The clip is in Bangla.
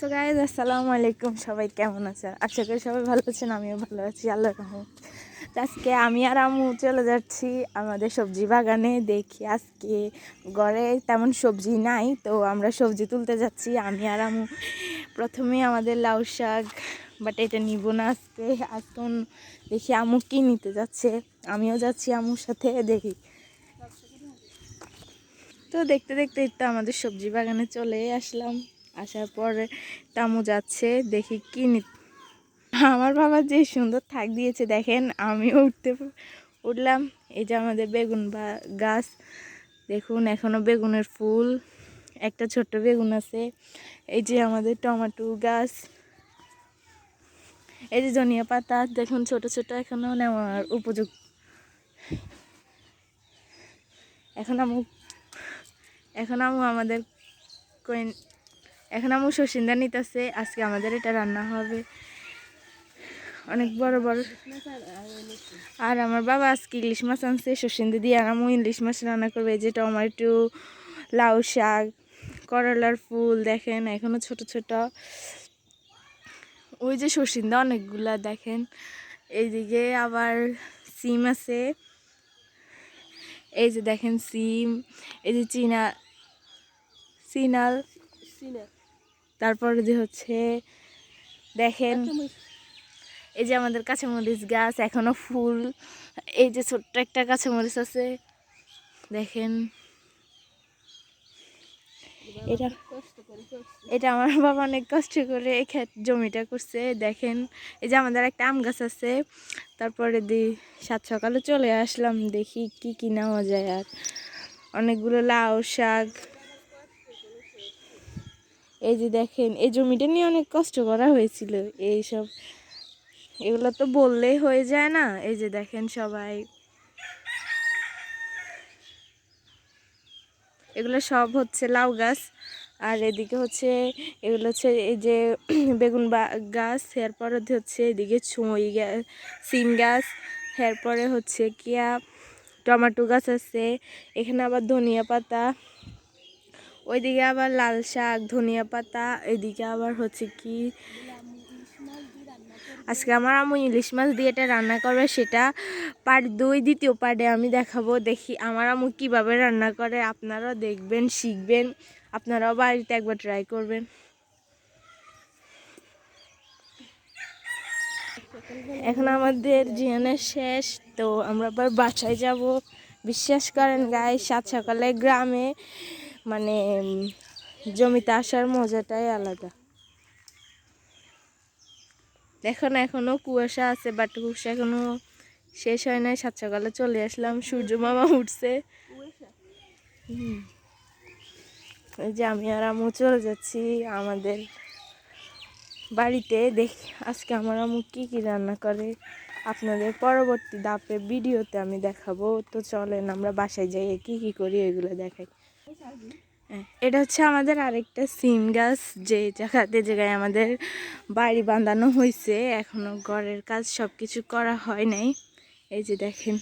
সো গাইজ আসসালামু আলাইকুম। সবাই কেমন আছেন? আশা করি সবাই ভালো আছেন, আমিও ভালো আছি আল্লাহ রহমত। আজকে আমি আর আমু চলে যাচ্ছি আমাদের সবজি বাগানে, দেখি আজকে ঘরে তেমন সবজি নাই, তো আমরা সবজি তুলতে যাচ্ছি। আমি আর আমু প্রথমে আমাদের লাউ শাক বাট এটা নিব না আজকে। আজকে দেখি আমু কি নিতে যাচ্ছে? আমিও যাচ্ছি আমুর সাথে, দেখি। তো দেখতে দেখতে তো আমাদের সবজি বাগানে চলে আসলাম। আসার পরে তামু যাচ্ছে, দেখি কি আমার বাবা যে সুন্দর থাক দিয়েছে, দেখেন আমিও উঠতে উঠলাম। এই যে আমাদের বেগুন বা গাছ, দেখুন এখনও বেগুনের ফুল, একটা ছোট্ট বেগুন আছে। এই যে আমাদের টমেটো গাছ, এই যে ধনিয়া পাতা, দেখুন ছোট ছোট এখনও নেওয়ার উপযুক্ত। এখন আমু এখন আমু আমাদের কইন- এখন আমু শসীন্দা নিতেছে, আজকে আমাদের এটা রান্না হবে। অনেক বড় বড়। আর আমার বাবা আজকে ইলিশ মাছ আনছে শসীন্দা দিয়ে আর আমি ইলিশ মাছ রান্না করবে, এই যে টমেটো, লাউ শাক, করলার ফুল, দেখেন, এখনও ছোট ছোট। ওই যে শসীন্দা অনেকগুলা, দেখেন। এইদিকে আবার সিম আছে। এই যে দেখেন সিম, এই যে চীনা সিনাল তারপরে যে হচ্ছে, দেখেন, এই যে আমাদের কাঁচামরিচ গাছ, এখনও ফুল, এই যে ছোট্ট একটা কাঁচামরিচ আছে, দেখেন। এটা এটা আমার বাবা অনেক কষ্ট করে এই ক্ষেত জমিটা করছে, দেখেন। এই যে আমাদের একটা আম গাছ আছে, তারপরে দি সাত সকালে চলে আসলাম, দেখি কি কি নেওয়া যায় আর। অনেকগুলো লাউ শাক এই যে দেখেন, এই জমিটা নিয়ে অনেক কষ্ট করা হয়েছিল। এইসব এগুলো তো বললেই হয়ে যায় না। এই যে দেখেন সবাই। এগুলো সব হচ্ছে লাউ গাছ। আর এদিকে হচ্ছে, এগুলো হচ্ছে এই যে বেগুন গাছ। এরপরে হচ্ছে এদিকে ছুঁই গাছ সিম গাছ। এরপরে হচ্ছে কিয়া, টমেটো গাছ আছে। এখানে আবার ধনিয়া পাতা। ওইদিকে আবার লাল শাক, ধনিয়া পাতা, এদিকে আবার হচ্ছে কি আজকে আমার আম্মু ইলিশ মাছ দিয়ে এটা রান্না করবে, সেটা পার্ট দুই, দ্বিতীয় পার্টে আমি দেখাবো, দেখি আমার আম্মু কীভাবে রান্না করে, আপনারাও দেখবেন, শিখবেন, আপনারাও বাড়িতে একবার ট্রাই করবেন। এখন আমাদের জিয়ানের শেষ, তো আমরা আবার বাসায় যাব। বিশ্বাস করেন গায়ে সাত সকালে গ্রামে মানে জমিতে আসার মজাটাই আলাদা। দেখুন এখনও কুয়াশা আছে বাট কুয়াশা এখনও শেষ হয় নাই। সাত সকালে চলে আসলাম। সূর্য মামা উঠছে। যে আমি আর আমু চলে যাচ্ছি আমাদের বাড়িতে। দেখ আজকে আমার আমু কী কী রান্না করে। আপনাদের পরবর্তী দাপে ভিডিওতে আমি দেখাবো। তো চলেন আমরা বাসায় যাই কী কী করি এগুলো দেখাই। এটা হচ্ছে আমাদের আরেকটা সিম গাছ, যে জায়গাতে জায়গায় আমাদের বাড়ি বাঁধানো হয়েছে, এখনও ঘরের কাজ সব কিছু করা হয় নাই। এই যে দেখেন